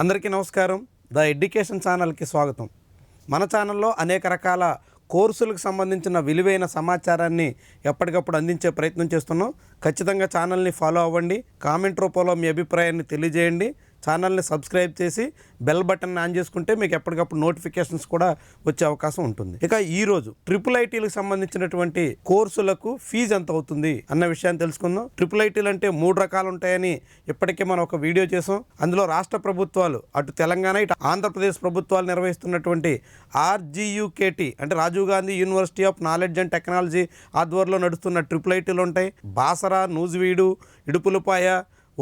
అందరికీ నమస్కారం. The education ఛానల్కి స్వాగతం. మన ఛానల్లో అనేక రకాల కోర్సులకు సంబంధించిన విలువైన సమాచారాన్ని ఎప్పటికప్పుడు అందించే ప్రయత్నం చేస్తున్నాం. ఖచ్చితంగా ఛానల్ని ఫాలో అవ్వండి. కామెంట్ రూపంలో మీ అభిప్రాయాన్ని తెలియజేయండి. ఛానల్ని సబ్స్క్రైబ్ చేసి బెల్ బటన్ ఆన్ చేసుకుంటే మీకు ఎప్పటికప్పుడు నోటిఫికేషన్స్ కూడా వచ్చే అవకాశం ఉంటుంది. ఇక ఈ రోజు ట్రిపుల్ ఐటీలకు సంబంధించినటువంటి కోర్సులకు ఫీజు ఎంత అవుతుంది అన్న విషయాన్ని తెలుసుకుందాం. ట్రిపుల్ ఐటీలు అంటే మూడు రకాలు ఉంటాయని ఇప్పటికే మనం ఒక వీడియో చేసాం. అందులో రాష్ట్ర ప్రభుత్వాలు అటు తెలంగాణ ఇటు ఆంధ్రప్రదేశ్ ప్రభుత్వాలు నిర్వహిస్తున్నటువంటి ఆర్జీయుకేటి అంటే Rajiv Gandhi university of knowledge and technology ఆధ్వర్యంలో నడుస్తున్న ట్రిపుల్ ఐటీలు ఉంటాయి. బాసరా నూజివీడు ఇడుపులపాయ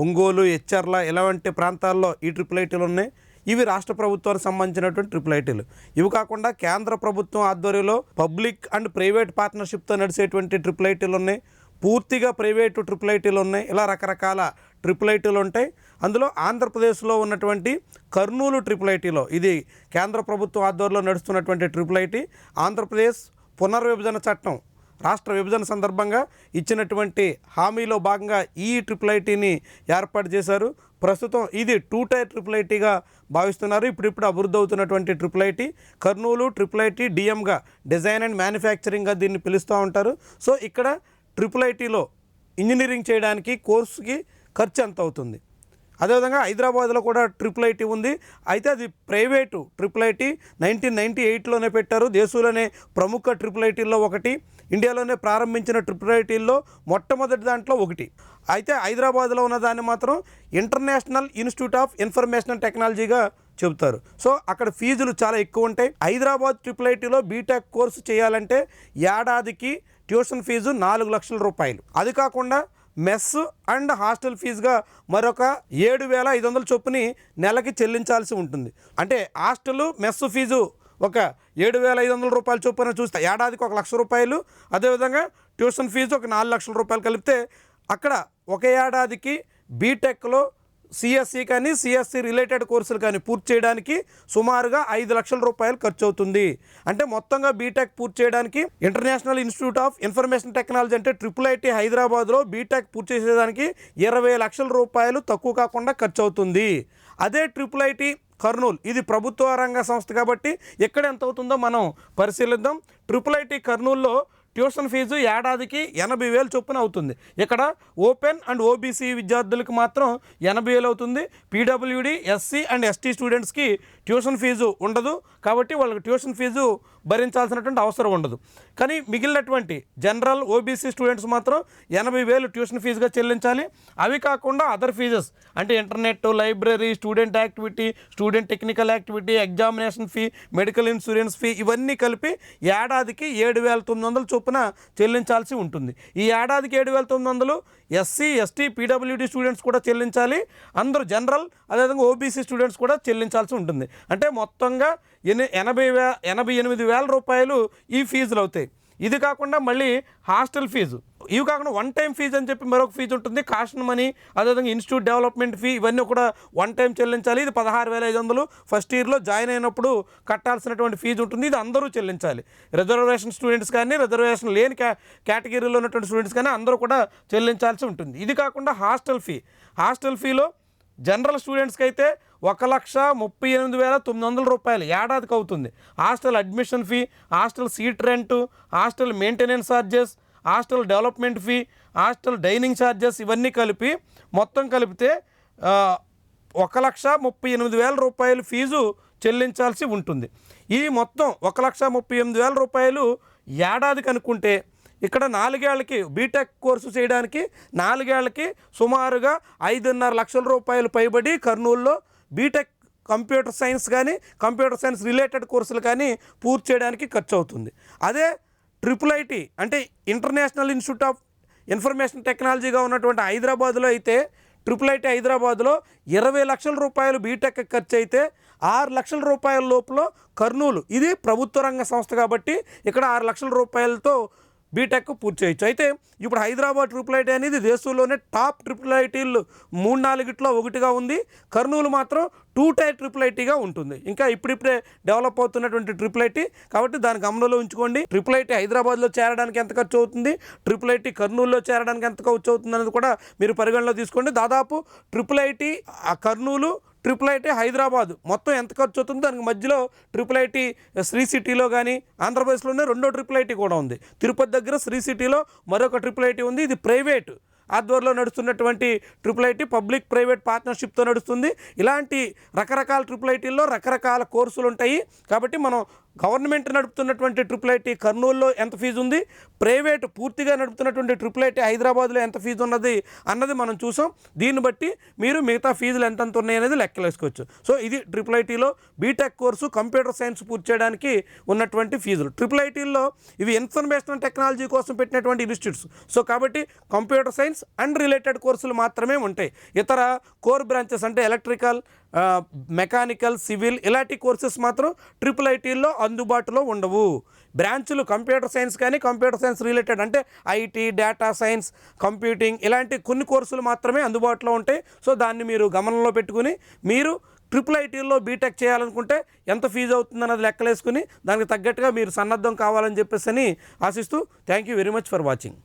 ఒంగోలు హెచ్ఆర్ల ఇలాంటి ప్రాంతాల్లో ఈ ట్రిపుల్ ఐటీలు ఉన్నాయి. ఇవి రాష్ట్ర ప్రభుత్వానికి సంబంధించినటువంటి ట్రిపుల్ ఐటీలు. ఇవి కాకుండా కేంద్ర ప్రభుత్వం ఆధ్వర్యంలో పబ్లిక్ అండ్ ప్రైవేట్ పార్ట్నర్షిప్తో నడిచేటువంటి ట్రిపుల్ ఐటీలు ఉన్నాయి. పూర్తిగా ప్రైవేటు ట్రిపుల్ ఐటీలు ఉన్నాయి. ఇలా రకరకాల ట్రిపుల్ ఐటీలు ఉంటాయి. అందులో ఆంధ్రప్రదేశ్లో ఉన్నటువంటి కర్నూలు ట్రిపుల్ ఐటీలో ఇది కేంద్ర ప్రభుత్వం ఆధ్వర్యంలో నడుస్తున్నటువంటి ట్రిపుల్ ఐటీ. ఆంధ్రప్రదేశ్ పునర్విభజన చట్టం రాష్ట్ర విభజన సందర్భంగా ఇచ్చినటువంటి హామీలో భాగంగా ఈ ట్రిపుల్ ఐటీని ఏర్పాటు చేశారు. ప్రస్తుతం ఇది టూ టైర్ ట్రిపుల్ ఐటీగా భావిస్తున్నారు. ఇప్పుడిప్పుడు అభివృద్ధి అవుతున్నటువంటి triple IT Kurnool triple IT డిఎంగా design and మ్యానుఫ్యాక్చరింగ్గా దీన్ని పిలుస్తూ ఉంటారు. సో ఇక్కడ ట్రిపుల్ ఐటీలో ఇంజనీరింగ్ చేయడానికి కోర్సుకి ఖర్చు ఎంత అవుతుంది? అదేవిధంగా హైదరాబాద్లో కూడా ట్రిపుల్ ఐటీ ఉంది. అయితే అది private triple IT nineteen ninety ఎయిట్లోనే పెట్టారు. దేశంలోనే ప్రముఖ ట్రిపుల్ ఐటీల్లో ఒకటి. ఇండియాలోనే ప్రారంభించిన ట్రిపులైటీల్లో మొట్టమొదటి దాంట్లో ఒకటి. అయితే హైదరాబాద్లో ఉన్న దాన్ని మాత్రం ఇంటర్నేషనల్ ఇన్స్టిట్యూట్ ఆఫ్ ఇన్ఫర్మేషన్ టెక్నాలజీగా చెబుతారు. సో అక్కడ ఫీజులు చాలా ఎక్కువ ఉంటాయి. హైదరాబాద్ ట్రిపుల్ ఐటీలో బీటెక్ కోర్సు చేయాలంటే ఏడాదికి ట్యూషన్ ఫీజు నాలుగు లక్షల రూపాయలు. అది కాకుండా మెస్ అండ్ హాస్టల్ ఫీజుగా మరొక ఏడు వేల ఐదు వందల చొప్పుని నెలకి చెల్లించాల్సి ఉంటుంది. అంటే హాస్టల్ మెస్ ఫీజు ఒక ఏడు వేల ఐదు వందల రూపాయల చొప్పున చూస్తే ఏడాదికి ఒక లక్ష రూపాయలు. అదేవిధంగా ట్యూషన్ ఫీజు ఒక నాలుగు లక్షల రూపాయలు కలిపితే అక్కడ ఒక ఏడాదికి బీటెక్లో సిఎస్సి కానీ సిఎస్సి రిలేటెడ్ కోర్సులు కానీ పూర్తి చేయడానికి సుమారుగా ఐదు లక్షల రూపాయలు ఖర్చు అవుతుంది అంటే మొత్తంగా బీటెక్ పూర్తి చేయడానికి international institute of information technology అంటే ట్రిపుల్ ఐటీ హైదరాబాద్లో బీటెక్ పూర్తి చేసేదానికి ఇరవై లక్షల రూపాయలు తక్కువ కాకుండా ఖర్చు అవుతుంది అదే ట్రిపుల్ ఐటీ కర్నూలు. ఇది ప్రభుత్వ రంగ సంస్థ కాబట్టి ఎక్కడ ఎంత అవుతుందో మనం పరిశీలిద్దాం. ట్రిపుల్ ఐటీ కర్నూలులో ట్యూషన్ ఫీజు ఏడాదికి ఎనభై వేలు చొప్పున అవుతుంది. ఇక్కడ ఓపెన్ అండ్ ఓబీసీ విద్యార్థులకు మాత్రం ఎనభై వేలు అవుతుంది. పీడబ్ల్యూడి ఎస్సీ అండ్ ఎస్టీ స్టూడెంట్స్కి ట్యూషన్ ఫీజు ఉండదు కాబట్టి వాళ్ళకి ట్యూషన్ ఫీజు భరించాల్సినటువంటి అవసరం ఉండదు. కానీ మిగిలినటువంటి జనరల్ ఓబీసీ స్టూడెంట్స్ మాత్రం ఎనభై వేలు ట్యూషన్ ఫీజుగా చెల్లించాలి. అవి కాకుండా అదర్ ఫీజెస్ అంటే internet library student activity student technical activity examination fee medical insurance fee ఇవన్నీ కలిపి ఏడాదికి ఏడు వేల తొమ్మిది వందల చొప్పున చెల్లించాల్సి ఉంటుంది. ఈ ఏడాదికి ఏడు వేల తొమ్మిది వందలు ఎస్సీ ఎస్టీ పీడబ్ల్యూడి స్టూడెంట్స్ కూడా చెల్లించాలి. అందరూ జనరల్ అదేవిధంగా ఓబీసీ స్టూడెంట్స్ కూడా చెల్లించాల్సి ఉంటుంది. అంటే మొత్తంగా ఎన్ని ఎనభై వే ఎనభై ఎనిమిది వేల రూపాయలు ఈ ఫీజులు అవుతాయి. ఇది కాకుండా మళ్ళీ హాస్టల్ ఫీజు. ఇవి కాకుండా వన్ టైం ఫీజు అని చెప్పి మరొక ఫీజు ఉంటుంది. కాషన్ మనీ అదేవిధంగా ఇన్స్టిట్యూట్ డెవలప్మెంట్ ఫీ ఇవన్నీ కూడా వన్ టైం చెల్లించాలి. ఇది పదహారు వేల ఐదు వందలు. ఫస్ట్ ఇయర్లో జాయిన్ అయినప్పుడు కట్టాల్సినటువంటి ఫీజు ఉంటుంది. ఇది అందరూ చెల్లించాలి. రిజర్వేషన్ స్టూడెంట్స్ కానీ రిజర్వేషన్ లేని క్యా కేటగిరీలో ఉన్నటువంటి స్టూడెంట్స్ కానీ అందరూ కూడా చెల్లించాల్సి ఉంటుంది. ఇది కాకుండా హాస్టల్ ఫీ హాస్టల్ ఫీలో జనరల్ స్టూడెంట్స్కి అయితే ఒక లక్ష ముప్పై ఎనిమిది వేల తొమ్మిది వందల రూపాయలు ఏడాదికి అవుతుంది. Hostel admission fee hostel seat rent hostel maintenance charges hostel development fee hostel dining charges ఇవన్నీ కలిపి మొత్తం కలిపితే ఒక లక్ష ముప్పై ఎనిమిది వేల రూపాయలు ఫీజు చెల్లించాల్సి ఉంటుంది. ఈ మొత్తం ఒక లక్ష ముప్పై ఎనిమిది వేల రూపాయలు ఏడాదికి అనుకుంటే ఇక్కడ నాలుగేళ్ళకి బీటెక్ కోర్సు చేయడానికి నాలుగేళ్ళకి సుమారుగా ఐదున్నర లక్షల రూపాయలు పైబడి కర్నూలులో బీటెక్ కంప్యూటర్ సైన్స్ కానీ కంప్యూటర్ సైన్స్ రిలేటెడ్ కోర్సులు కానీ పూర్తి చేయడానికి ఖర్చు అవుతుంది అదే ట్రిపుల్ ఐటీ అంటే ఇంటర్నేషనల్ ఇన్స్టిట్యూట్ ఆఫ్ ఇన్ఫర్మేషన్ టెక్నాలజీగా ఉన్నటువంటి హైదరాబాద్లో అయితే ట్రిపుల్ ఐటీ హైదరాబాద్లో ఇరవై లక్షల రూపాయలు బీటెక్ ఖర్చు అయితే ఆరు లక్షల రూపాయల లోపల కర్నూలు ఇది ప్రభుత్వ రంగ సంస్థ కాబట్టి ఇక్కడ ఆరు లక్షల రూపాయలతో బీటెక్ పూర్తి చేయొచ్చు. అయితే ఇప్పుడు హైదరాబాద్ ట్రిపుల్ ఐటీ అనేది దేశంలోనే టాప్ ట్రిపుల్ ఐటీలు మూడు నాలుగిట్లో ఒకటిగా ఉంది. కర్నూలు మాత్రం టూ టై ట్రిపుల్ ఐటీగా ఉంటుంది. ఇంకా ఇప్పుడిప్పుడే డెవలప్ అవుతున్నటువంటి ట్రిపుల్ ఐటీ కాబట్టి దాని గమనంలో ఉంచుకోండి. ట్రిపుల్ ఐటీ హైదరాబాద్లో చేరడానికి ఎంత ఖర్చు అవుతుంది? ట్రిపుల్ ఐటీ కర్నూలులో చేరడానికి ఎంత ఖర్చు అవుతుంది అనేది కూడా మీరు పరిగణలో తీసుకోండి. దాదాపు ట్రిపుల్ ఐటీ ఆ కర్నూలు ట్రిపుల్ ఐటీ హైదరాబాద్. మొత్తం ఎంత ఖర్చు అవుతుందో దానికి మధ్యలో ట్రిపుల్ ఐటీ శ్రీ సిటీలో కానీ ఆంధ్రప్రదేశ్లోనే రెండో ట్రిపుల్ ఐటీ కూడా ఉంది. తిరుపతి దగ్గర శ్రీ సిటీలో మరొక ట్రిపుల్ ఐటీ ఉంది ఇది ప్రైవేట్. ఆధ్వర్యంలో నడుస్తున్నటువంటి ట్రిపుల్ ఐటీ పబ్లిక్ ప్రైవేట్ పార్ట్నర్షిప్తో నడుస్తుంది. ఇలాంటి రకరకాల ట్రిపుల్ ఐటీల్లో రకరకాల కోర్సులు ఉంటాయి కాబట్టి మనం గవర్నమెంట్ నడుపుతున్నటువంటి ట్రిపుల్ ఐటీ కర్నూలులో ఎంత ఫీజు ఉంది? ప్రైవేట్ పూర్తిగా నడుపుతున్నటువంటి ట్రిపుల్ ఐటీ హైదరాబాద్లో ఎంత ఫీజు ఉన్నది అన్నది మనం చూసాం. దీన్ని బట్టి మీరు మిగతా ఫీజులు ఎంతెంత ఉన్నాయి అనేది లెక్కలేసుకోవచ్చు సో ఇది ట్రిపుల్ ఐటీలో B Tech course computer science పూర్తి చేయడానికి ఉన్నటువంటి ఫీజులు. ట్రిపుల్ ఐటీల్లో ఇవి ఇన్ఫర్మేషన్ టెక్నాలజీ కోసం పెట్టినటువంటి ఇన్స్టిట్యూట్స్. సో కాబట్టి కంప్యూటర్ సైన్స్ అండ్ రిలేటెడ్ కోర్సులు మాత్రమే ఉంటాయి. ఇతర కోర్ బ్రాంచెస్ అంటే ఎలక్ట్రికల్ మెకానికల్ సివిల్ ఇలాంటి కోర్సెస్ మాత్రం ట్రిపుల్ ఐటీల్లో అందుబాటులో ఉండవు. బ్రాంచులు కంప్యూటర్ సైన్స్ కానీ కంప్యూటర్ సైన్స్ రిలేటెడ్ అంటే ఐటీ డేటా సైన్స్ కంప్యూటింగ్ ఇలాంటి కొన్ని కోర్సులు మాత్రమే అందుబాటులో ఉంటాయి. సో దాన్ని మీరు గమనంలో పెట్టుకుని మీరు ట్రిపుల్ ఐటీల్లో బీటెక్ చేయాలనుకుంటే ఎంత ఫీజు అవుతుందన్నది లెక్కలేసుకుని దానికి తగ్గట్టుగా మీరు సన్నద్ధం కావాలని చెప్పేసి అని ఆశిస్తూ thank you very much for watching.